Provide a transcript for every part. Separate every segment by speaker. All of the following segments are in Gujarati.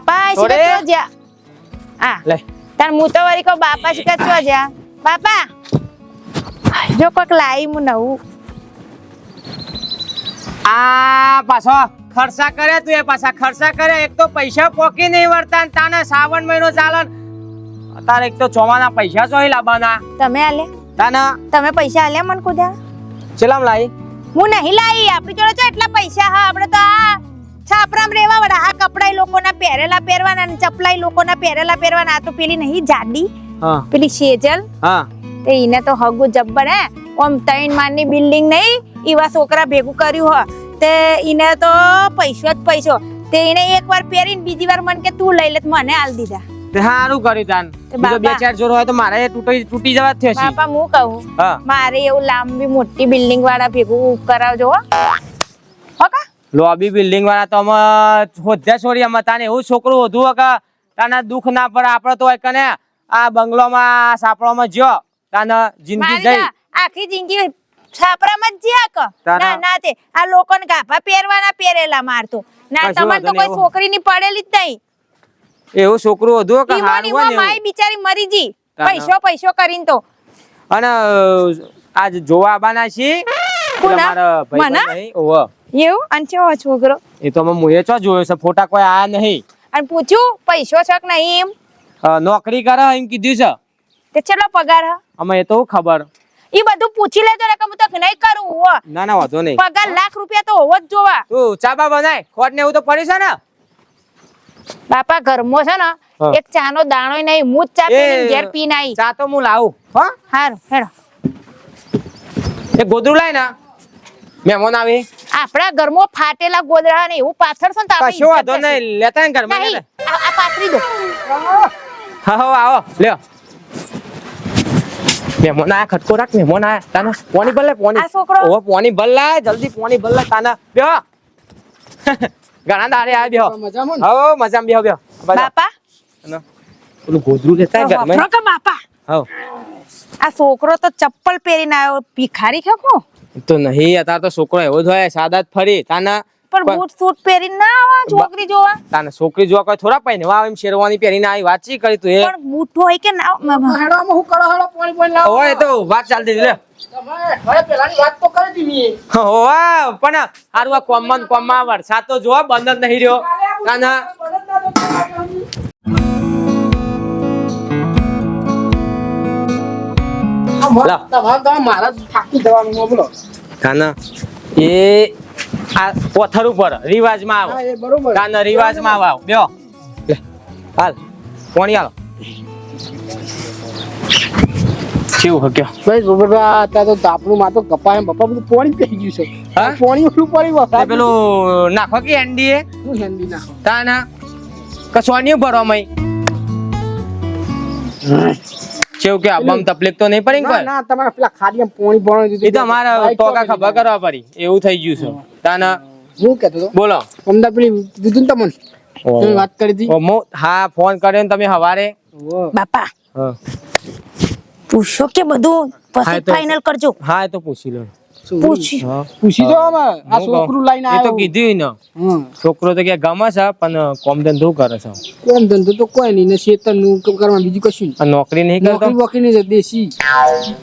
Speaker 1: બાપા
Speaker 2: થોડે?
Speaker 1: શીખા આ.
Speaker 2: લે.
Speaker 1: તાર હું તો કહું બાપા શીખા ચો જ્યા બાપા. જો કોઈક લાઈ મુ નવું.
Speaker 2: આ પાછો ખર્ચા કરે તું એ પાછા ખર્ચા કરે. એક તો પૈસા પોકી નહીં વળતા ને તાને શ્રાવણ મહિનો ચાલન તારે એક તો ચોમાના પૈસા ચોઈ લાવવાના
Speaker 1: તમે આલે.
Speaker 2: તાને.
Speaker 1: તમે પૈસા આલે મન કુદ્યા
Speaker 2: ચલામ લાઈ?
Speaker 1: હું નહીં લાવી આપણી જોડે તો એટલા પૈસા હા આપણે તો આ છાપરામ રેવા વડા આ કપડાય લોકોના પહેરેલા પહેરવાના અને ચપલાય લોકોના પહેરેલા પહેરવાના. આ તો પેલી નહીં જાડી.
Speaker 2: હા.
Speaker 1: પેલી શેજલ.
Speaker 2: હા.
Speaker 1: તે એને તો હગુ જબ્બર હે. ઓમ ત્રણ માળની બિલ્ડિંગ નહીં એવા છોકરા ભેગું કર્યું હો તે એને તો પૈસો જ પૈસો. તે એને એકવાર પહેરીને બીજી વાર મન કે તું લઈ લે મને આલ દીધા.
Speaker 2: તે સારું કર્યું તાન. બીજો બે ચાર જોર હોય તો મારે તૂટી તૂટી જવા થયો છે
Speaker 1: બાપા હું કહું. મારે એવું લાંબી મોટી બિલ્ડિંગ વાળા ભેગું કરાવજો હો. હો કા?
Speaker 2: લોબી બિલ્ડિંગ વાળા તો અમે હોદ્યા છોડી અમે તાને એવું છોકરું વધુ કે તાને દુઃખ ના પડે આપડે તો કને આ બંગલોમાં સાપડોમાં જ્યો તાને જિંદગી જઈ.
Speaker 1: આખી જિંદગી છાપરામાં જ જ્યા ક. ના ના તે આ લોકોને ગાભા પહેરવાના પહેરેલા મારતો. ના તમને તો કોઈ
Speaker 2: છોકરી
Speaker 1: છોકરીની પડેલી જ નહીં.
Speaker 2: એવું છોકરું વધુ કે હારું હોય
Speaker 1: માય બિચારી મરી જી પૈસો પૈસો કરીને તો.
Speaker 2: અને આજ જોવા આવવાના છીએ? તમારા
Speaker 1: ભાઈ?
Speaker 2: નહીં? ઓવે.
Speaker 1: એવું? અને કેવો છોકરો?
Speaker 2: એ તો અમે મુએ છો જોયો છે ફોટા કોઈ આયા નહીં.
Speaker 1: અને પૂછ્યું પૈસો છે કે નહીં એમ?
Speaker 2: નોકરી કરે એમ કીધું છે.
Speaker 1: તે ચેટલો પગાર હ?
Speaker 2: અમે એ તો ખબર.
Speaker 1: ઈ બધું પૂછી લેજો ને કે હું તો નહીં કરું હો.
Speaker 2: ના ના વાંધો નહીં.
Speaker 1: પગાર લાખ રૂપિયા તો હોવો જ જોવા.
Speaker 2: તું ચાબા બનાય? ખોટ ને એવું તો પડી છે ને?
Speaker 1: બાપા ઘરમાં છે ને
Speaker 2: એક
Speaker 1: એક ચાનો દાણો નહીં હું જ ચા પીને ઘેર પી નાઈ
Speaker 2: ચા તો હું લાવું હા.
Speaker 1: હારું હેડો.
Speaker 2: એ ગોદરું લાય ને. મહેમાન આવે?
Speaker 1: આપણા ઘરમાં ફાટેલા ગોદડા ને એવું પાથર છે ને તો
Speaker 2: કશો વાંધો. નહીં. લેતા ને ઘરમાં
Speaker 1: નહીં આ આ પાથરી દો.
Speaker 2: હા હો આવો. લ્યો. મહેમાન આયા ખટકો રાખ મહેમાન આયા. તાના પોણી ભલે પોણી.
Speaker 1: આ છોકરો?
Speaker 2: ઓ પોણી ભલે જલ્દી પોણી ભલે તાને. બેહો. ઘણા દાડે આયા બેહો.
Speaker 3: મજામાં
Speaker 2: હો મજામાં બેહો બેહો. બધા.
Speaker 1: બાપા?
Speaker 2: પેલું ગોદરું લેતા ઘરમાં.
Speaker 1: બાપા?
Speaker 2: હો.
Speaker 1: આ છોકરો તો ચપ્પલ પહેરીને આવ્યો ભિખારી ખેકો
Speaker 2: તો નહીં અત્યારે તો છોકરો એવો જ હોય સાદા જ ફરી. તાના
Speaker 1: પણ બૂટ સૂટ પહેરીને ના આવા છોકરી જોવા.
Speaker 2: તાને છોકરી જોવા કોઈ થોડા પાઈ આવે એમ શેરવાની પહેરીને આવી વાતચી કરી તું એ.
Speaker 1: પણ બૂટ હોય કે ના
Speaker 3: હેડોમાં હું કરો હેડો પાણી પાણી લાવ.
Speaker 2: હોય તો વાત ચાલતી લે.
Speaker 3: તમે હવે પેલાની વાત તો કરી દીધી.
Speaker 2: હોવા પણ હારું આ કોમમાં ને કોમમાં વરસાદ તો જોવા બંધ જ નહીં રહ્યો. તાના એ આ પોથર ઉપર રિવાજમાં
Speaker 3: હા
Speaker 2: આવો કાના રિવાજમાં આવો બેહો. હાલ. પોણી હાલો કેવું હક્યો
Speaker 3: ભાઈ જોબરભાઈ અત્યારે તો તાપણું માં તો કપાય. પપ્પા બધું પાણી પી ગયું છે.
Speaker 2: હા?
Speaker 3: પાણી ઓલું પડી
Speaker 2: તે પેલું નાખો કે એનડીએ?
Speaker 3: હું હેન્ડી નાખો.
Speaker 2: ભરવા મય? કેવું કે આબમ તકલીફ તો નહીં પડી ને
Speaker 3: ના ના તમારે પેલા ખાડીમાં પોણી પોણી દીધું
Speaker 2: એ તો અમારે ટોકા ખબર કરવા પડી. એવું થઈ ગયું છે. તાના
Speaker 3: હું કહેતો તો
Speaker 2: બોલો.
Speaker 3: અમદાવાદ પેલી દીધું ને તમને? તમે વાત કરી હતી?
Speaker 2: મો- હા ફોન કર્યો ને તમે હવારે.
Speaker 1: બાપા. પૂછો કે બધું?
Speaker 2: હા,
Speaker 1: પછી ફાઇનલ કરજો.
Speaker 2: હા એ તો પૂછી લો?
Speaker 1: પૂછી.
Speaker 3: પૂછી જો અમે આ છોકરું લઈને
Speaker 2: એ તો કીધું ને. છોકરો તો કે ગમે છે પણ કોમ ધંધો કરે છે.
Speaker 3: કોમ ધંધો તો કોઈ નહીં ને શેતરનું કરવા બીજું કશું નહીં.
Speaker 2: નોકરી નહીં કરતો?
Speaker 3: નોકરી વોકરી નહીં દેશી.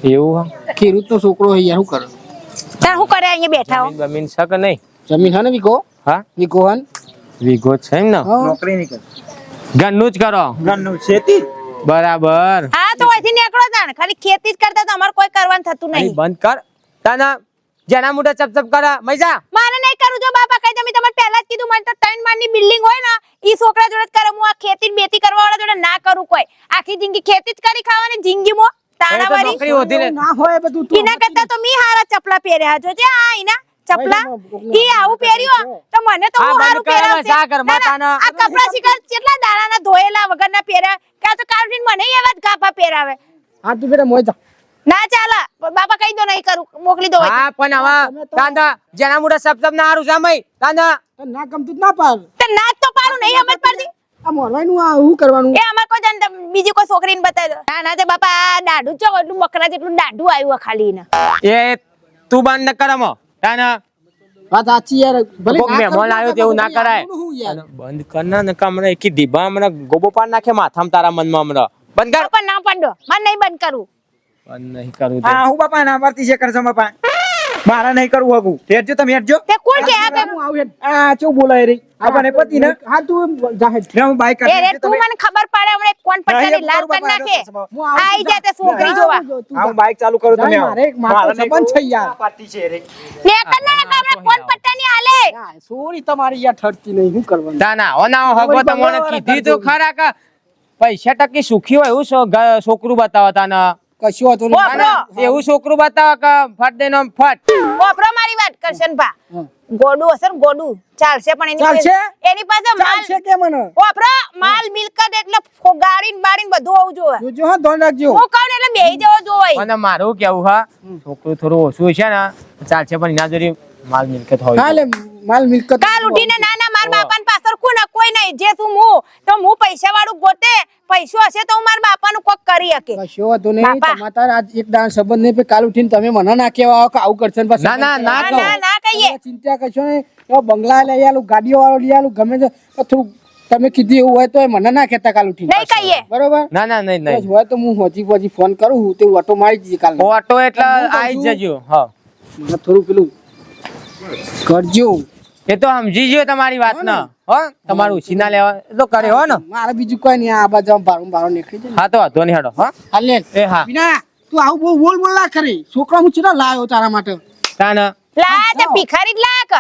Speaker 2: એવું
Speaker 3: ખેડૂત નો છોકરો હોય શું કરે?
Speaker 1: તાર શું કરે અહીંયા બેઠા હો?
Speaker 2: જમીન છે કે નહીં?
Speaker 3: જમીન હે ને વીઘો
Speaker 2: હા?
Speaker 3: વીઘો હે
Speaker 2: વિગો છે એમ ને?
Speaker 4: નોકરી નહીં કરતી
Speaker 2: ઘરનું જ કરો?
Speaker 4: ખેતી
Speaker 2: બરાબર.
Speaker 1: હા તો અહીંથી નીકળો તાણ. ખાલી ખેતી જ કરતા તો અમારે કોઈ કરવાનું થતું નહીં.
Speaker 2: બંધ કર. તાના જેના મોઢે ચપ ચપ કરે. મૈજા.
Speaker 1: મારે નહીં કરું જો બાપા કઈ તમે તમને પહેલા જ કીધું મને તો ત્રણ માળની બિલ્ડિંગ હોય ને ઈ છોકરા જોડે જ કરે. હું આ ખેતી બેતી કરવા વાળા જોડે ના કરું કોઈ. આખી જિંદગી ખેતી જ કરી ખાવાની જિંદગી
Speaker 2: એ
Speaker 1: તાણા વાળી
Speaker 2: હોતી ને
Speaker 3: ના હોય બધું તું
Speaker 1: ઈના કરતા તો મી હારા ચપલા પહેર્યા જો જે આ ઈના ચપલા ઈ આવું પહેર્યું તો મને તો હું હારું
Speaker 2: કર,
Speaker 1: પહેરાવશે.
Speaker 2: જા ઘરમાં
Speaker 1: ના, ના, આ કપડા શીખર કેટલા દાડાના ધોયેલા વગરના પહેર્યા? કા તો કાઢીને મને એવા જ ગાભા પહેરાવે.
Speaker 3: આ તું બેટા મોય જા.
Speaker 1: ના ચાલે. બાપા કહી દો નહીં કરું. મોકલી દો
Speaker 2: હા પણ હવે તાંદા જેના મોઢે સબ સબ ના હારું જામઈ. તાંદા
Speaker 3: ના ગમતું ના પાર
Speaker 1: તે ના તો પારું નહીં સમજ પડતી?
Speaker 3: આ મોરવાનું આ હું કરવાનું?
Speaker 1: એ અમાર કોઈ જન બીજી કોઈ છોકરીને બતાવી દો. ના ના તે બાપા આ દાઢું ચો એટલું બકરા જેટલું દાઢું આવ્યું ખાલી ને
Speaker 2: એ તું બંધ ન કર અમો તાના
Speaker 3: વાત સાચી યાર. ભલે ના
Speaker 2: મહેમાન આવ્યો તેવું ના કરાય. બંધ કર ના હમણાં એકી ડીબા મને ગોબો પાડ નાખે માથામાં તારા મનમાં હમણાં. બંધ કર.
Speaker 1: પણ ના પાડો. મને નહીં બંધ
Speaker 2: બંધ નહીં કરવું
Speaker 4: હા હું બાપા ના પાડતી છે કરશો બાપા મારા નહીં કરવું હગું. હેઠજો તમે હેઠજો
Speaker 1: તે કોણ કે આ
Speaker 3: હું આવું હેઠ
Speaker 4: આ ચો બોલાય રે? આપણને પતિ ને?
Speaker 3: હા તું જાહેર
Speaker 4: હું બાઈક
Speaker 1: કરી રે તું મને ખબર પડે હમણે કોણ પટ્ટાની લાલ કર નાખે. આઈ જા તે છોકરી જોવા.
Speaker 3: તું
Speaker 4: હા હું બાઈક ચાલુ કરું તમે
Speaker 3: મારે એક માથો સંબંધ છે યાર.
Speaker 4: પાડતી છે રે.
Speaker 1: ને કર ના હમણે કોણ પટ્ટાની
Speaker 3: આલે સોરી તમારી યાર ઠરતી નહીં હું કરવાનું?
Speaker 2: ના ના હો ના હગો
Speaker 3: તમારી
Speaker 2: તમને કીધી તો ખરા કે પૈસા ટકી સુખી હોય એવું છોકરું બતાવો તને
Speaker 3: કશું હતું.
Speaker 2: એવું છોકરું બતાવો કે ફટ દે ફટ.
Speaker 1: ઓપરો મારી વાત કરશન ભા ગોડું હશે ને ગોડું. ચાલશે પણ એની
Speaker 4: ચાલશે?
Speaker 1: પાસે એની પાસે માલ
Speaker 4: છે કે મને?
Speaker 1: ઓપરો માલ મિલકત એટલે ફો- ગાડી ને બાડી ને બધું આવું જોવે
Speaker 3: જોજો હા ધોન રાખજો.
Speaker 1: હું કહું એટલે બેહી જવો જોવાય
Speaker 2: અને મારું કેવું હા છોકરું થોડું ઓછું છે ને ચાલશે પણ એના જોડે માલ મિલકત હોય
Speaker 3: હા લે માલ મિલકત
Speaker 1: કાલ ઉઠીને ના ના મારા બાપાને પાછળ ને કોઈ નહીં. જે તું હું તો હું પૈસા વાળું ગોતે પૈસો હશે તો હું મારા બાપાનું કોક કરી શકે.
Speaker 3: કશો વાંધો નહીં. તમારા આજ એક દાન સંબંધ નહીં કાલ ઉઠીને તમે મને ના કહેવા આવો કે આવું કરશે ને
Speaker 2: ના, ના, ના
Speaker 1: ના કહીએ.
Speaker 3: ચિંતા કરશો ને તો બંગલા લઈ આલું ગાડીઓ વાળો લઈ આલું ગમે તે થોડું તમે કીધી એવું હોય તો મને ના કહેતા કાલ ઉઠી
Speaker 1: નહીં કહીએ.
Speaker 3: બરોબર?
Speaker 2: ના ના નહીં નહીં.
Speaker 3: હોય તો હું હજી પછી ફોન કરું હું તે ઓટો મારી જઈએ કાલ
Speaker 2: ઓટો એટલે આવી જજો હા.
Speaker 3: મને થોડું પેલું કરજો.
Speaker 2: એ તો સમજી ગયો તમારી વાત ના. હો તમારું ઉછીના લેવા તો કરે હો ને.
Speaker 3: મારે બીજું કોઈ નહીં આ બાજુ ભારું ભારું નીકળી જાય
Speaker 2: હા તો વાંધો નહીં હેડો હા.
Speaker 3: હાલ લે.
Speaker 2: એ હા.
Speaker 3: વિના તું આવું બહુ બોલ બોલ ના કરે. છોકરા હું ચેટલા લાયો તારા માટે?
Speaker 2: તાને.
Speaker 1: લા તે ભિખારી જ લાક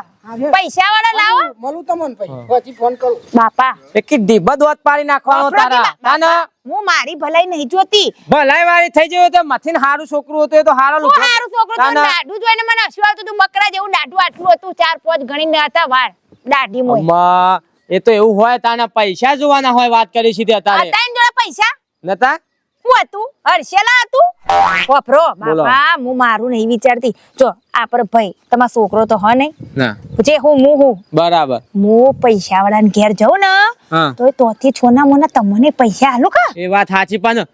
Speaker 1: પૈસા વાળા લાવો.
Speaker 3: મળું તમને પછી. પછી ફોન કરું.
Speaker 1: બાપા.
Speaker 2: એક દીબદ વાત પાડી નાખવાનો તારા. તાને.
Speaker 1: હું મારી ભલાઈ નહીં જોતી.
Speaker 2: ભલાઈ વાળી થઈ જયો તો મથીને હારું છોકરું હતું એ તો હારો
Speaker 1: હું હારું છોકરો તો લાડુ જોઈને મને હસવું આવતું તું બકરા જેવું લાડુ આટલું હતું ચાર પાંચ ગણી હતા વાળ. દાઢી મોય.
Speaker 2: અમ્મા, એ તો એવું હોય તાના પૈસા જોવાના હોય વાત કરી સીધી અત્યારે.
Speaker 1: હતા એની જોડે પૈસા?
Speaker 2: નતા?
Speaker 1: હું હતું? હર્ષેલા હતું? વપરો બાપા હું મારું નહીં વિચારતી. જો આપડે ભાઈ તમારો છોકરો તો હો નહીં.
Speaker 2: ના.
Speaker 1: જે હું હું હું.
Speaker 2: બરાબર.
Speaker 1: હું પૈસા વાળાને ઘેર જઉં ને તો તોથી છોના મોના તમને પૈસા હાલું કા?
Speaker 2: એ વાત સાચી પણ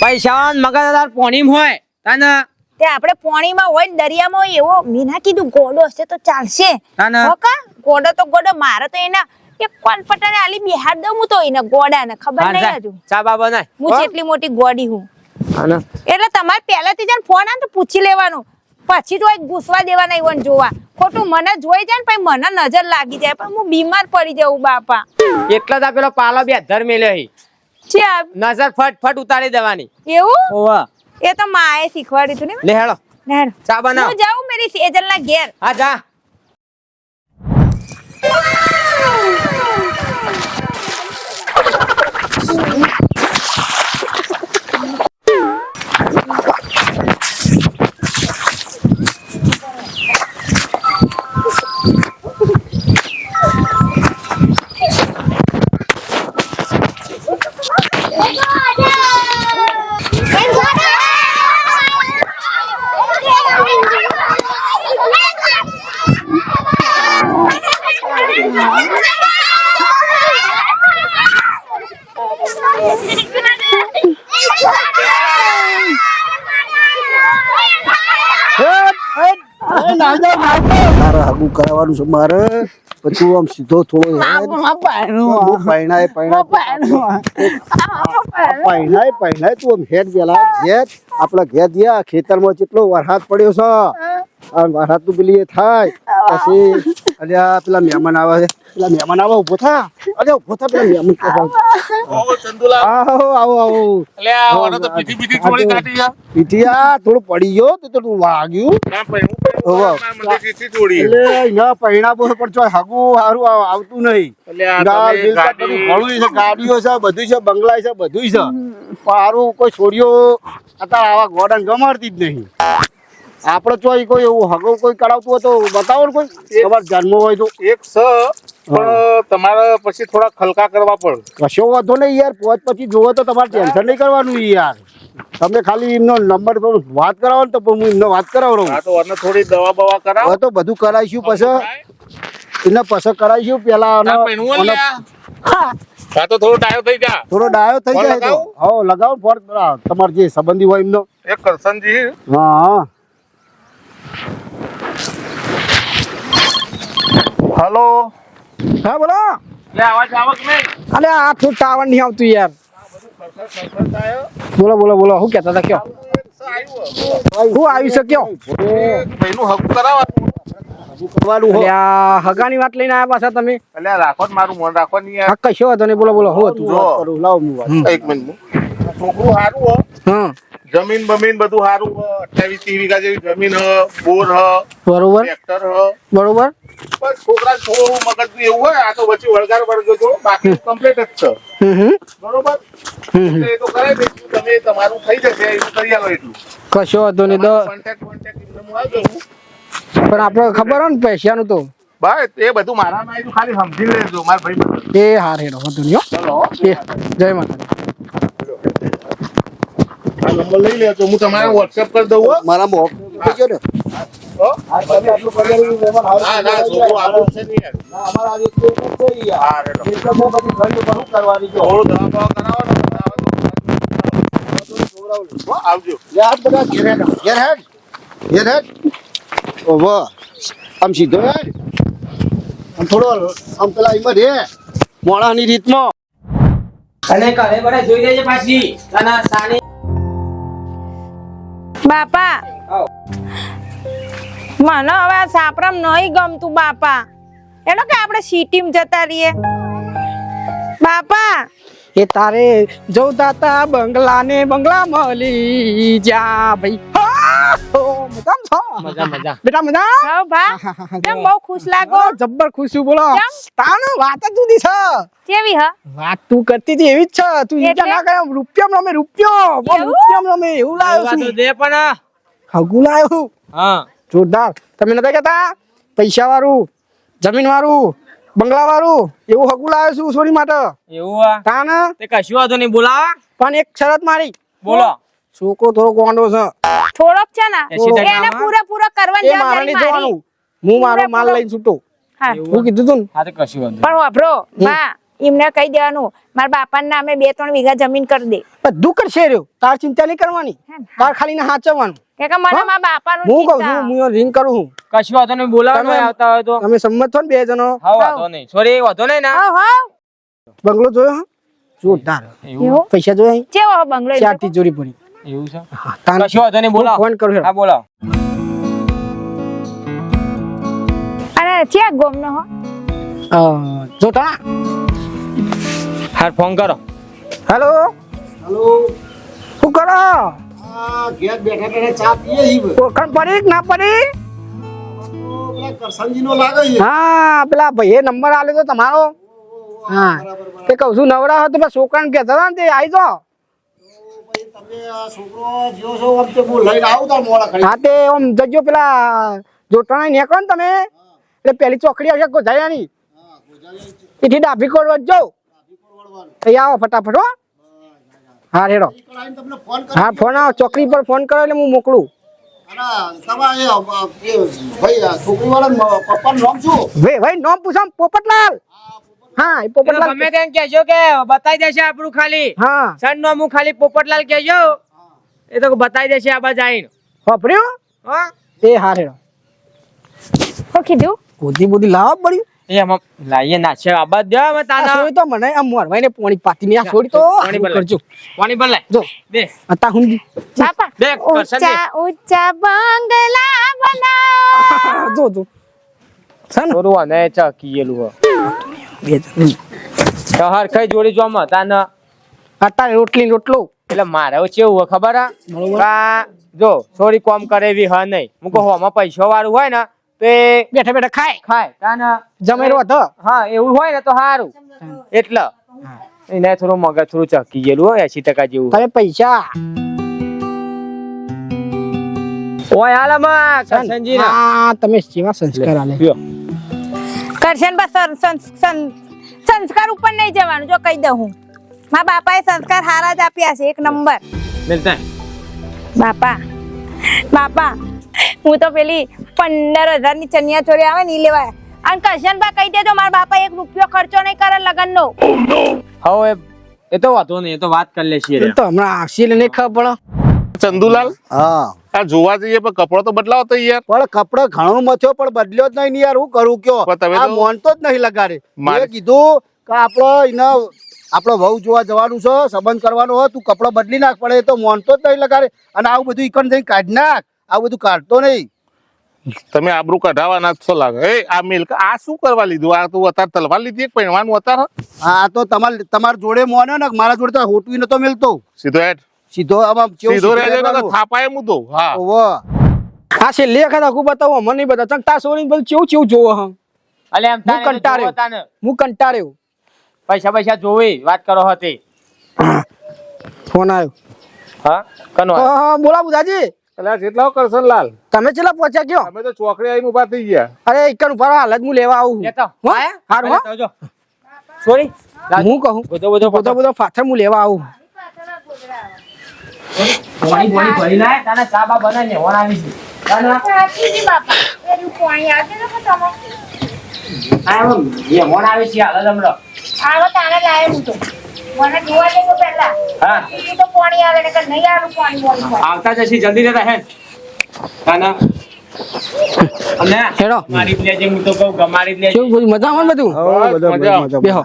Speaker 2: પૈસા મગજદાર પોણીમ હોય તને.
Speaker 1: તે આપણે પોણીમાં હોય ને દરિયામાં હોય એવો મેં ના કીધું ગોડો હશે તો ચાલશે.
Speaker 2: તાને.
Speaker 1: હો કા? ગોડો તો ગોડો મારે તો એના એક કોણ પટાને આલી બિહાર દઉં હું તો એને ગોડાને. ખબર નહીં
Speaker 2: જા. ચા બા બનાય.
Speaker 1: હું જેટલી મોટી ગોડી હું. એટલે તમારે પહેલાથી જ ફોન આવે તો પૂછી લેવાનું. પછી તો એક ઘૂસવા દેવાના ઈવન જોવા. ખોટું મને જોઈ જાય ને પછી મને નજર લાગી જાય પણ હું બીમાર પડી જાઉં બાપા.
Speaker 2: એટલા તો પેલો પાલો બે ધર મેલ્યો હી.
Speaker 1: છે આ
Speaker 2: નજર ફટ ફટ ઉતારી દેવાની.
Speaker 1: એવું?
Speaker 2: ઓવા
Speaker 1: એ તો માએ શીખવાડ્યું હતું ને.
Speaker 2: લે હેડો
Speaker 1: ના
Speaker 2: ચા બનાવ.
Speaker 1: હું જાઉં મેરી સેજલ ના ઘેર.
Speaker 2: હા જા.
Speaker 5: તારે હગું કરાવવાનું છે મારે. પછી આમ સીધો થોડો પૈણાય પૈણાય પૈણાય. તું આમ હેડ પેલા ઘેર આપણા ઘેર ગયા ખેતરમાં કેટલો વરસાદ પડ્યો છે વરસાદ તું પેલી એ થાય. પછી અરે પેલા મહેમાન આવે છે. પેલા મહેમાન આવે ઊભો થા. અરે ઊભો થા પેલા મહેમાન કે આવો આવો આવો પીઠિયા થોડું પડી ગયો તો થોડું વાગ્યું. ગાડીઓ છે બધું છે બંગલા છે બધું છે. પણ હારું કોઈ છોડીઓ અત્યારે આવા ગોડન ગમાડતી જ નહીં. આપણે તો કોઈ એવું હગો કોઈ કરાવતું હોય તો બતાવો ને કોઈ. તમારે જન્મ હોય તો.
Speaker 6: એક સ પણ તમારે પછી થોડા ખલકા કરવા પડે.
Speaker 5: કશો વાંધો નહીં યાર પોચ પછી જોવો તો તમારે ટેન્શન નહીં કરવાનું યાર. તમે ખાલી એમનો નંબર પર વાત કરાવો ને તો હું એમને વાત કરાવ
Speaker 6: રહું. તો અને થોડી દવા બવા કરાવો.
Speaker 5: તો બધું કરાવીશું પછી. એને પછી કરાવીશું. પેલા.
Speaker 6: આ તો થોડો ડાયો થઈ જા.
Speaker 5: થોડો ડાયો થઈ જાય તો. હા લગાવો ફોન. તમારે જે સંબંધી હોય એમનો.
Speaker 6: કરસનજી
Speaker 5: હા હા.
Speaker 6: હલો?
Speaker 3: હા બોલો. અલે આ તું ટાવર નહીં આવતું યાર. બોલો બોલો બોલો શું કેતા હતા કયો? હું આવી શક્યો
Speaker 6: ભાઈનું હક કરાવવાનું
Speaker 5: કરવાનું હો.
Speaker 3: અલ્યા હગાની વાત લઈને આવ્યા પાછા તમે?
Speaker 6: એટલે રાખો મારું મન રાખો
Speaker 3: નહીં કશો હતો નહીં બોલો બોલો હતું?
Speaker 5: લાવ
Speaker 6: એક મિનિટ છોકરું સારું હા. જમીન બમીન બધું સારું હ. અઠ્યાવીસ ત્રીસ વીઘા જેવી જમીન હ બોર હ
Speaker 3: બરોબર.
Speaker 6: ટ્રેક્ટર હ.
Speaker 3: બરોબર.
Speaker 6: પણ છોકરા થોડું મગજ એવું હોય આ તો પછી વળગાર વર્ગ તો બાકી કમ્પ્લીટ જ છે. બરોબર? એ તો કરાવી દઈશું તમે તમારું થઈ જશે એવું કરી આવો એટલું.
Speaker 3: કશો વાંધો નહીં
Speaker 6: કોન્ટેક્ટ કોન્ટેક્ટ હું આવી જઉં
Speaker 3: પણ આપણે ખબર હોય ને પૈસાનું તો.
Speaker 6: બસ એ બધું આવ્યું ખાલી સમજી લેજો મારા ભાઈ
Speaker 3: એ હાર હેડો હતું નહીં જય માતા
Speaker 6: નંબર લઈ લેજો. હું તમારે વોટ્સએપ કરી દઉં હો.
Speaker 5: મારા મોક થઈ ગયો ને. તો
Speaker 6: તો
Speaker 5: આમ સીધો આમ થોડો આમ પેલા એમાં રે. મોડાની રીતમાં
Speaker 2: અને ઘરે જોઈ લેજે પાછી. સાની.
Speaker 1: બાપા. મને હવે આ સાપરામ નહીં ગમતું, બાપા. એનો કે આપણે માં જતા રહીએ. બાપા.
Speaker 3: એ તારે જોતા તા બંગલા ને બંગલા મળી જા ભાઈ. છો?
Speaker 2: મજા મજા.
Speaker 3: બેટા મજા?
Speaker 1: હા ભા. કેમ બહુ ખુશ લાગો?
Speaker 3: જબ્બર ખુશ છું બોલો. તાનો વાત જ જુદી છે.
Speaker 1: કેવી હ?
Speaker 3: વાત તું કરતી હતી એવી જ છે. તું? ઈજા ના કરે રૂપિયા રૂપિયામાં રમે રૂપિયો? રૂપિયામાં રમે એવું લાવ્યો છું.
Speaker 2: દે પણ
Speaker 3: હગું લાવ્યો
Speaker 2: હા.
Speaker 3: જોરદાર. તમે નતા કહેતા? પૈસા વાળું જમીન વાળું બંગલા વાળું એવું હગુ લાવ્યો છું છોરી માટે.
Speaker 2: એવું આ
Speaker 3: તાન?
Speaker 2: તે કશું વાંધો નહીં બોલાવા.
Speaker 3: પણ એક શરત મારી.
Speaker 2: બોલો.
Speaker 3: છોકરો થોડો ગોંડો છે.
Speaker 1: થોડોક છે ને એને? પૂરેપૂરો કરવાની જવાબદારી મારી.
Speaker 3: હું મારો માલ લઈને છૂટો.
Speaker 1: હા.
Speaker 3: હું કીધું તું
Speaker 2: હા તો કશું વાંધો
Speaker 1: પણ વાપરો બા એમને કહી દેવાનું. મારા બાપાના નામે બે ત્રણ વીઘા જમીન કરી દે.
Speaker 3: બધું કરશે રહ્યો. તાર ચિંતા નહીં કરવાની. તાર ખાલી ને હાચવવાનું.
Speaker 1: કે કે મને મારા બાપાનું
Speaker 3: હું કહું છું હું રિંગ કરું છું.
Speaker 2: કશું વાંધો નહીં બોલાવવા આવતા હોય તો.
Speaker 3: તમે સંમત છો ને બે જણો.
Speaker 2: હા વાંધો નહીં. સોરી વાંધો નહીં ના.
Speaker 1: હા.
Speaker 3: બંગલો જોયો હા? જોરદાર? પૈસા જોયા?
Speaker 1: ચેવો બંગલો
Speaker 3: ચાર તિજોરી પડી
Speaker 2: એવું છે?
Speaker 3: હા, તાન-
Speaker 2: કશું નહીં બોલાવો.
Speaker 3: ફોન કરું.
Speaker 2: હા બોલાવો.
Speaker 1: અને ચેક ગોમનો હો?
Speaker 3: જોતા?
Speaker 2: હાર ફોન કરો.
Speaker 3: હેલો
Speaker 5: હેલો
Speaker 3: શું કરો?
Speaker 5: આ ઘેર બેઠા બેઠા ચા પીએ ઈ
Speaker 3: ઓળખાણ પડી કે ના પડી?
Speaker 5: કરસનજીનો લાગે છે.
Speaker 3: હા પેલા ભાઈએ નંબર આલ્યો તો તમારો. હા તે કહું છું નવરા હતો છોકરાને કહેતા હતા ને તે આવી જાઓ
Speaker 5: ભાઈ તમે આ છોકરો જો છો આમ તે હું
Speaker 3: તે આમ જજો પેલા જોટાણા નીકળો ને તમે. એટલે પેલી ચોકડી આવશે ગોધાયાની એથી ડાભી કોડ વધજો. અહીં આવો ફટાફટ હો. હા રેડો હા ફોન આવો ચોકડી પર ફોન કરો એટલે હું મોકલું.
Speaker 5: ભાઈ નામ
Speaker 3: પૂછામ પોપટલાલ. હા પોપટલાલ
Speaker 2: ગમે તેમ કેજો કે બતાવી દેશે આપણું ખાલી.
Speaker 3: હા.
Speaker 2: સન નો હું ખાલી પોપટલાલ કેજો એ તો બતાવી દેશે આ બાજુ આઈને.
Speaker 3: વાપર્યું?
Speaker 2: હા?
Speaker 3: એ હારે
Speaker 1: હો કીધું?
Speaker 3: બુદ્ધિ બુદ્ધિ લાવવા પડ્યું
Speaker 2: એ આમાં લાઈએ ના છે આ બાદ દેવા
Speaker 3: આ
Speaker 2: તાના
Speaker 3: છોડી તો મને આ મોરવાઈને પોણી પાતીની આ છોડી તો.
Speaker 2: પાણી
Speaker 3: કરજો.
Speaker 2: પાણી ભર
Speaker 3: જો.
Speaker 2: બે.
Speaker 3: અતા હુંદી
Speaker 1: બાપા
Speaker 2: બે, કરસન
Speaker 1: ઊંચા બંગલા બના
Speaker 3: જો જો. છે ને?
Speaker 2: થોડું અને ચકીયેલું હો
Speaker 3: બે
Speaker 2: હર કઈ જોડી જોમ તાના.
Speaker 3: અતારે રોટલી ને રોટલો.
Speaker 2: એટલે મારે કેવું હોય ખબર હે? જો થોડી કોમ કરે એવી હ નહીં. હું કહું આમાં પૈસા વાળું હોય ને તો એ
Speaker 3: બેઠા બેઠા ખાય.
Speaker 2: ખાય. તાના
Speaker 3: જમેરો
Speaker 2: હા એવું હોય ને તો સારું એટલે. એને થોડું મગજ થોડું ચકી ગયેલું હોય એસી ટકા જેવું
Speaker 3: પૈસા.
Speaker 2: ઓય હાલ કરશનજી
Speaker 3: હા તમે સેવા સંસ્કાર આલે.
Speaker 1: કરશન બસ સં- સં- સં- સંસ્કાર ઉપર નહીં જવાનું જો કહી દઉં હું. મારા બાપાએ સંસ્કાર હારા જ આપ્યા છે એક નંબર.
Speaker 2: મિલતા
Speaker 1: બાપા બાપા હું તો પેલી પંદર હજારની ચણિયા ચોરી આવે ને લેવાય લેવા અને કરશન કહી દેજો મારા બાપા એક રૂપિયો ખર્ચો નહીં કરે લગન નો
Speaker 2: હવે એ તો વાતો નહીં એ તો વાત કરી
Speaker 3: લેશે તો હમણાં આશીલ ને નહીં ખબર
Speaker 6: ચંદુલાલ?
Speaker 5: હા.
Speaker 6: આ જોવા જઈએ પણ કપડો તો બદલાવો તો યાર.
Speaker 5: પણ કપડો ઘણો મથ્યો પણ બદલ્યો જ નહીં યાર હું કરું કયો?
Speaker 6: તમે તો-
Speaker 5: મોનતો જ નહીં લગાડે. મેં કીધું કે આપણો એને આપણો વહુ જોવા જવાનું છે સંબંધ કરવાનો હોય તું કપડો બદલી નાખ પડે તો મોનતો જ નહીં લગાડે. અને આવું બધું ઈકણ જઈને કાઢી નાખ. આવું બધું કાઢતો નહીં.
Speaker 6: તમે આબરૂ કઢાવાના છો લાગે. એ આ મિલ્ક આ શું કરવા લીધું? આ તું અત્યારે તલવાર લીધી એક પહેરવાનું અત્યારે
Speaker 5: આ તો તમાર તમાર જોડે મોને ને મારા જોડે તો હોટવી નતો મિલતો.
Speaker 6: સીધો હેડ
Speaker 5: સીધો આમાં કેવું
Speaker 6: સીધો રહેજો ને થાપાય મુદો હા.
Speaker 5: ઓવો.
Speaker 3: આ છેલ્લી વખત આખું બતાવો મને નહીં બતાવ તા સોરી બધું ચેવું ચેવું જોવો હ?
Speaker 2: અલે
Speaker 3: આમ
Speaker 2: તાને તો
Speaker 3: કંટાળ્યો. હું કંટાળ્યો.
Speaker 2: પૈસા પૈસા જોવે વાત કરો હતી.
Speaker 3: ફોન આવ્યો
Speaker 2: હા? કનો
Speaker 3: હા, બોલા બુધાજી
Speaker 6: કેટલા કરશનલાલ
Speaker 3: તમે ચેલા પહોંચ્યા કયો?
Speaker 6: અમે તો ચોકડી આવીને ઊભા થઈ ગયા.
Speaker 3: અરે એકન ઉપર હાલ હું લેવા આવું
Speaker 2: લેતો.
Speaker 3: હો? હારું, હો?
Speaker 2: સોરી
Speaker 3: હું કહું?
Speaker 2: બધો બધો
Speaker 3: બધો બધો ફાથર હું લેવા આવું
Speaker 2: પાણી પાણી ભરી લાય તાને ચા બા બનાવીને હોણ આવી છે. તાને આ આમ જે હોણ આવી છે હાલ જ હમણાં. હા આવતા જશે જલ્દી જતા હે તાના અને
Speaker 3: હેડો.
Speaker 2: મારી જ લેજે હું તો કહું ગમારી લેજે.
Speaker 3: કેવું બધું? મજામાં બધું?
Speaker 6: મજા.
Speaker 5: મજા,
Speaker 3: બેહો.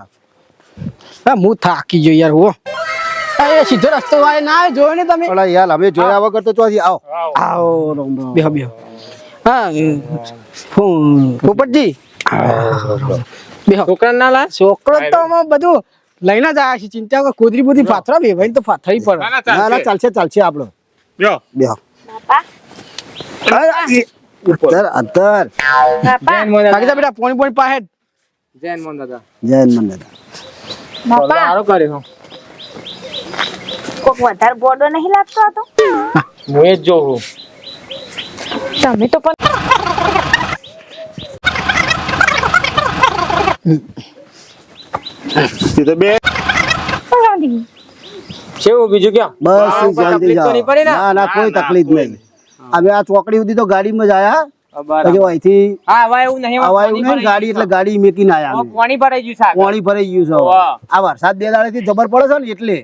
Speaker 3: હું થાકી ગયો યાર હો. એ સીધો રસ્તો વાળે ના આવે જોયો ને તમે?
Speaker 5: ઓલા યાર અમે જોયા વગર તો ચોથી આવો. આવો. રોમ રોમ.
Speaker 3: બેહો બેહો. હા ફોન પોપટજી બેહો.
Speaker 2: છોકરા ના લા
Speaker 3: છોકરો તો અમે બધું લઈને જ આવ્યા છે ચિંતા વગર કુદરી બુદરી પાથરા બે ભાઈ તો પાથરી પડે.
Speaker 6: ના, ના, ચાલશે.
Speaker 5: ચાલશે આપણો. બેહો. અત્તર અંતર
Speaker 2: જૈન મોન દાદા
Speaker 3: બેટા પોણી પોણી પાહેડ
Speaker 2: જૈન મોન દાદા
Speaker 5: જય મને
Speaker 2: સારું કર્યું.
Speaker 1: કોક વધારે ગોડો નહીં લાગતો હતો?
Speaker 2: હું એ જ જોઉં
Speaker 1: તમે તો પણ
Speaker 6: સીધો બે
Speaker 2: કેવું બીજું ક્યાં
Speaker 5: બસ
Speaker 2: કોઈ
Speaker 5: શાંતિ
Speaker 2: તકલીફ નહીં પડી ના?
Speaker 5: ના કોઈ તકલીફ નહીં. અમે આ ચોકડી સુધી તો ગાડીમાં જ આયા. પછી અહીંથી
Speaker 2: હા એવું નહીં
Speaker 5: આવા એવું નહીં ગાડી એટલે ગાડી મેકીને આયા અમે.
Speaker 2: પાણી ભરાઈ ગયું છે
Speaker 5: પાણી ભરાઈ ગયું છે આ વરસાદ બે દાડેથી જબર પડે છે ને એટલે.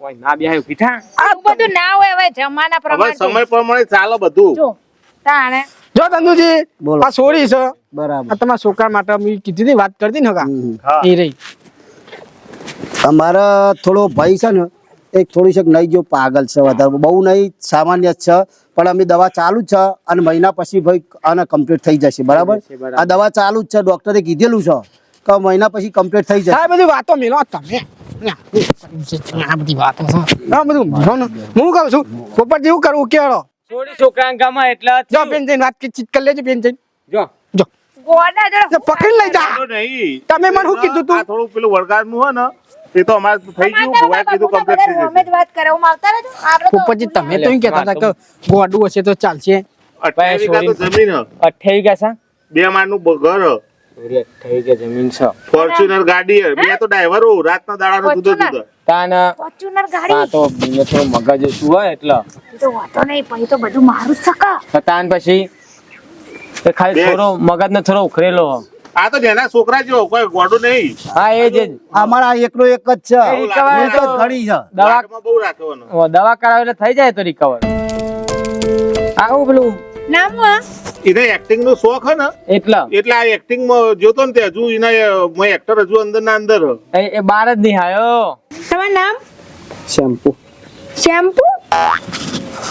Speaker 2: ઓય, ના બેહાય પીઠા?
Speaker 1: આ બધું ના હોય હવે જમાના
Speaker 6: હવે સમય પ્રમાણે ચાલો બધું.
Speaker 1: જો તાણે.
Speaker 3: જો ધંધુજી આ સોરી છે.
Speaker 5: બરાબર.
Speaker 3: તમારા છોકરા માટે મેં કીધી હતી વાત કરતી ને હગા. એ રહી.
Speaker 5: અમારા થોડો ભાઈ છે ને એક થોડી શક નહીં જો પાગલ છે વધારે. બહુ નહીં સામાન્ય જ છે પણ અમે દવા ચાલુ જ છે અને મહિના પછી ભાઈ આને કમ્પ્લીટ થઈ જશે બરાબર?
Speaker 2: થઈ જશે, બરાબર.
Speaker 5: આ દવા ચાલુ જ છે ડોક્ટરે કીધેલું છે કે મહિના પછી કમ્પ્લીટ થઈ જશે.
Speaker 3: આ બધી વાતો મેલો તમે. આ બધી વાતો છે. આ બધું હું કહું છું? પોપટ જેવું કરવું કેળો
Speaker 2: છોડી છોકરા ગામમાં એટલે જો થયું.
Speaker 3: જઈને વાત કરી લેજો પેન જઈને.
Speaker 2: જો.
Speaker 3: જો.
Speaker 1: ગોડા જોડે
Speaker 3: જો પકડી લઈ જા. તમે મને શું કીધું તું?
Speaker 6: થોડું પેલું વળગાડનું હોય ને એ તો અમારે થઈ ગયું ભુવાએ કીધું કમ્પ્લીટ થઈ
Speaker 1: અમે જ વાત કરે હું આવતા રહેજો. આપણે તો
Speaker 3: તમે તો એમ કહેતા હતા કે ગોડું હશે તો ચાલશે.
Speaker 6: અઠ્યાવીસ વીઘા તો જમીન.
Speaker 2: છે?
Speaker 6: બે માળનું ઘર. હ.
Speaker 2: થોડી જમીન છે.
Speaker 6: ફોર્ચ્યુનર ગાડી બે તો ડ્રાઈવરો રાતના દાડાનો જુદો જુદો
Speaker 2: તાન
Speaker 1: ફોર્ચ્યુનર ગાડી?
Speaker 2: તો બીને થોડું મગજ ઓછું હોય એટલે?
Speaker 1: તો વાતો નહીં પછી તો બધું મારું સકા
Speaker 2: તાન પછી એ ખાલી થોડો મગજ ને થોડો ઉખરેલો.
Speaker 6: આ તો જેના છોકરા જેવો કોઈ ગોડો નહીં.
Speaker 2: હા એ જ.
Speaker 5: અમારા એકનો એક જ છે. મિલકત
Speaker 2: તો-
Speaker 5: છે.
Speaker 2: દવા
Speaker 6: બહુ રાખવાનો.
Speaker 2: દવા કરાવે એટલે થઈ જાય તો રિકવર આવું પેલું.
Speaker 1: નામ
Speaker 6: એને એક્ટિંગ નો શોખ હે ને?
Speaker 2: એટલા.
Speaker 6: એટલે આ એક્ટિંગમાં જોતો ને તે હજુ એના એક્ટર હજુ અંદર ના અંદર.
Speaker 2: એ એ બાર જ નહીં આયો.
Speaker 1: તમારું નામ?
Speaker 3: શેમ્પુ.
Speaker 1: શેમ્પુ?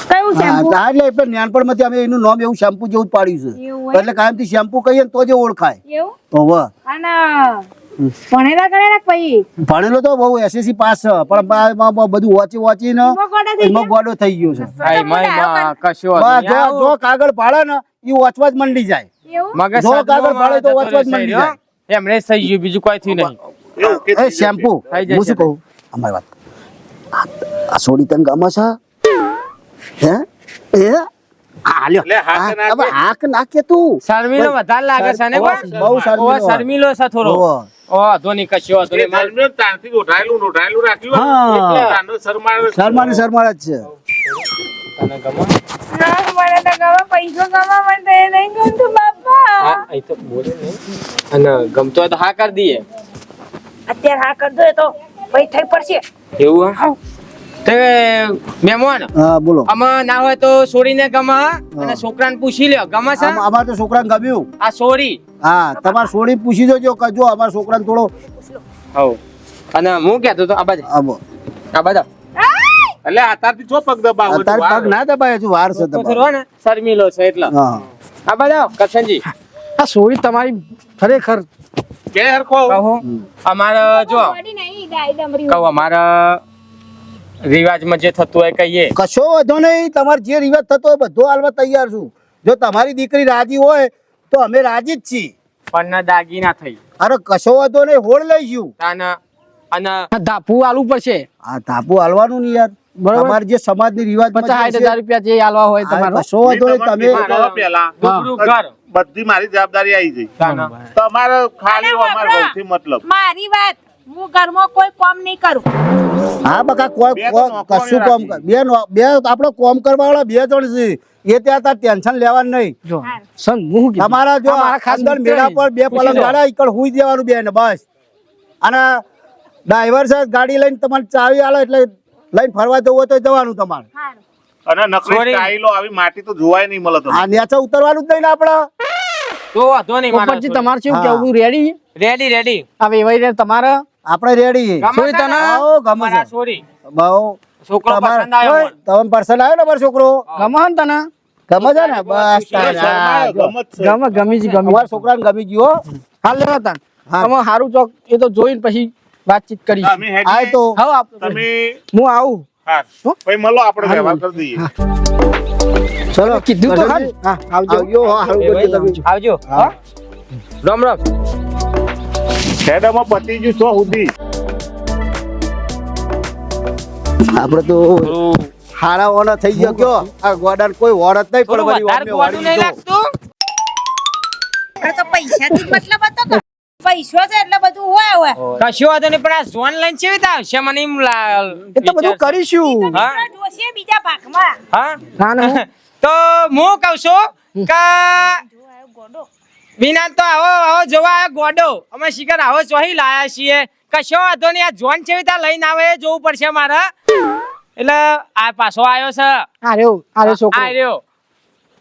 Speaker 1: કયું શેમ્પુ?
Speaker 5: હા, એટલે એટલે નાનપણમાંથી અમે એનું નામ એવું શેમ્પુ જેવું જ પાડ્યું છે? એટલે કાયમથી શેમ્પુ કહીએ ને તો જ ઓળખાય.
Speaker 1: એવું?
Speaker 5: તો વાહ.
Speaker 1: અને ભણેલા ગણેલા પછી?
Speaker 5: ભણેલો તો બહુ એસએસસી પાસ છે પણ બધું વાંચી વાંચીને
Speaker 1: એમાં
Speaker 5: એમાં ગોડો થઈ ગયો છે.
Speaker 2: કશું
Speaker 5: જો જો કાગળ પાડે ને એ વાંચવા જ મંડી જાય.
Speaker 1: એવું?
Speaker 2: મગજ
Speaker 5: જો કાગળ પાડે તો વાંચવા જ મંડી
Speaker 2: જાય. એમણે થઈ ગયું બીજું કોઈ થી નહીં.
Speaker 6: એ.
Speaker 5: શેમ્પુ હું શું કહું? અમારી વાત. આ- સોડી તને ગમે છે? હે? એ? આ લ્યો
Speaker 6: એટલે નાખે.
Speaker 5: તું.
Speaker 2: શર્મિલો વધારે લાગે છે ને
Speaker 5: બહુ શર્મિલો.
Speaker 2: છે થોડો. ધોની કશો વાંધો નહીં. મારે-
Speaker 6: ઉઠાયેલું ઉઠાયેલું રાખ્યું
Speaker 5: હા.
Speaker 6: શરમાળ-
Speaker 5: જ છે.
Speaker 2: તને ગમે?
Speaker 1: ના મને તો ગમે. પૈસો ગમે મને તો નહીં ગમતું બાપા.
Speaker 2: હા, અહીં તો બોલે નહીં. અને ગમતો હોય તો હા કરી દઈએ.
Speaker 1: અત્યારે હા કરતો એ તો. પૈસા થઈ પડશે.
Speaker 2: એવું હા? મહેમાન
Speaker 5: હા બોલો.
Speaker 2: આમાં ના હોય તો સોરીને ગમા અને છોકરાને પૂછી લ્યો ગમા છે?
Speaker 5: આમ- અમારે તો છોકરાને ગમ્યું.
Speaker 2: આ સોરી
Speaker 5: હા તમાર સોરી પૂછી જોજો કે અમાર છોકરાને થોડો
Speaker 2: હવ. અને હું કહેતો તો આ બાજુ. આ બાજુ.
Speaker 6: એટલે આતારથી છો પગ દબાવો
Speaker 5: અત્યારે પગ ના દબાય હજુ વાર છે દબાવો
Speaker 2: ને શર્મિલો છે એટલે.
Speaker 5: હા.
Speaker 2: આ બાજુ કસનજી
Speaker 3: આ સોરી તમારી ખરેખર
Speaker 6: કે હરખો.
Speaker 2: કહો. અમાર જો. કહું અમારા રિવાજમાં જે થતું હોય કહીએ.
Speaker 5: કશો વધો નહીં તમારે જે રિવાજ થતો હોય બધો હાલવા તૈયાર છું. જો તમારી દીકરી રાજી હોય તો અમે રાજી જ છીએ.
Speaker 2: પણ દાગીના થઈ.
Speaker 5: અરે કશો વાંધો નહીં હોળ લઈશું.
Speaker 2: તાને અને
Speaker 3: ધાપુ આલવું પડશે.
Speaker 5: આ તાપુ હાલવાનું નહીં યાર.
Speaker 3: બરાબર.
Speaker 5: તમારે જે સમાજની રિવાજ
Speaker 3: પચાસ હજાર રૂપિયા જે હાલવા હોય તમારો.
Speaker 5: કશો વાંધો તમે
Speaker 6: પેલા બધી મારી જવાબદારી આવી ગઈ. તમારે ખાલી
Speaker 1: અને
Speaker 6: અમારે
Speaker 1: વાપરો.
Speaker 6: બહુથી મતલબ.
Speaker 1: મારી વાત. હું ઘરમાં કોઈ કામ નહીં કરું.
Speaker 5: હા બકા કોઈ કશું કામ બે બે આપણે કામ કરવા વાળા બે જણ છે. એ ત્યાં તાર ટેન્શન લેવાનું નહીં.
Speaker 3: જો સન હું
Speaker 5: તમારા જો અંદર મેળા પર બે પલંગ. ગાડા ઈકડ હુઈ દેવાનું બે ને બસ. અને ડ્રાઈવર સાહેબ ગાડી લઈને તમારે ચાવી આલો એટલે લઈને ફરવા જવું હોય તો જવાનું તમારે.
Speaker 6: અને નકરી ટાઈલો આવી માટી તો જોવાય નહીં મળે તો
Speaker 5: હા નેચા ઉતરવાનું જ નહીં ને આપણે.
Speaker 2: તો વાંધો નહીં મારા
Speaker 3: તમારે શું. કેવું રેડી
Speaker 2: રેડી રેડી
Speaker 3: હવે વેવાઈ તમારે?
Speaker 5: આપણે રેડી
Speaker 2: ગમે
Speaker 3: તને?
Speaker 5: આવો ગમે છે
Speaker 2: સોરી.
Speaker 5: બહુ.
Speaker 2: છોકરો પસંદ આવ્યો
Speaker 5: ને અમારો છોકરો?
Speaker 3: ગમે ને તને?
Speaker 5: ગમે છે ને? બસ.
Speaker 3: ગમે ગમી જ ગમી
Speaker 5: અમારા છોકરાને ગમી ગયો
Speaker 3: હાલ લેવા તાન. તમે હારું ચોક એ તો જોઈને પછી વાતચીત કરી
Speaker 6: હેડી
Speaker 5: તો.
Speaker 6: તમે
Speaker 3: હું આવું.
Speaker 6: હા.
Speaker 3: હો?
Speaker 6: મળો આપણે વ્યવહાર કરી દઈએ.
Speaker 5: ચલો
Speaker 3: કીધું તો
Speaker 5: કરશનજી.
Speaker 3: હા આવજો.
Speaker 5: આવજો?
Speaker 2: રામ રામ.
Speaker 6: ખેડામાં પતી ગયું છો સુધી.
Speaker 5: આપણે તો હારા ઓનો થઈ ગયો કયો. આ ગોડાને કોઈ વોરત નહીં પણ વળી
Speaker 2: વધારે ગોળું નહીં લાગતું?
Speaker 1: આપણે તો પૈસાથી મતલબ હતો કે પૈસો છે એટલે બધું હોય હોય
Speaker 2: કશું વાંધો નહીં પણ આ ઝોન લાઈન કેવી રીતે આવશે મને એમ
Speaker 3: એ તો બધું કરીશું.
Speaker 2: હા?
Speaker 1: જોશે બીજા ભાગમાં.
Speaker 2: હા?
Speaker 3: ના
Speaker 2: તો હું કઉ છું કે વિના તો આવો આવો જોવા આવ્યો ગોડો. અમે શિખર આવો ચોહી લાયા છીએ. કશો વાંધો નહીં આ જોન છે ત્યાં લઈને આવે એ જોવું પડશે મારે. એટલે આ પાછો આવ્યો છે.
Speaker 3: આર્યો આર્યો છોકરો.
Speaker 2: આર્યો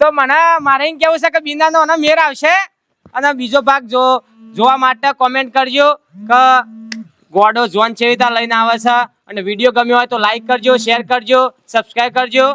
Speaker 2: તો મને મારે એમ કેવું છે કે બિનાનો અને મેર આવશે. અને બીજો ભાગ જો જોવા માટે કોમેન્ટ કરજો કે ગોડો જોન છે ત્યાં લઈને આવે છે. અને વીડિયો ગમ્યો હોય તો લાઈક કરજો શેર કરજો સબસ્ક્રાઇબ કરજો.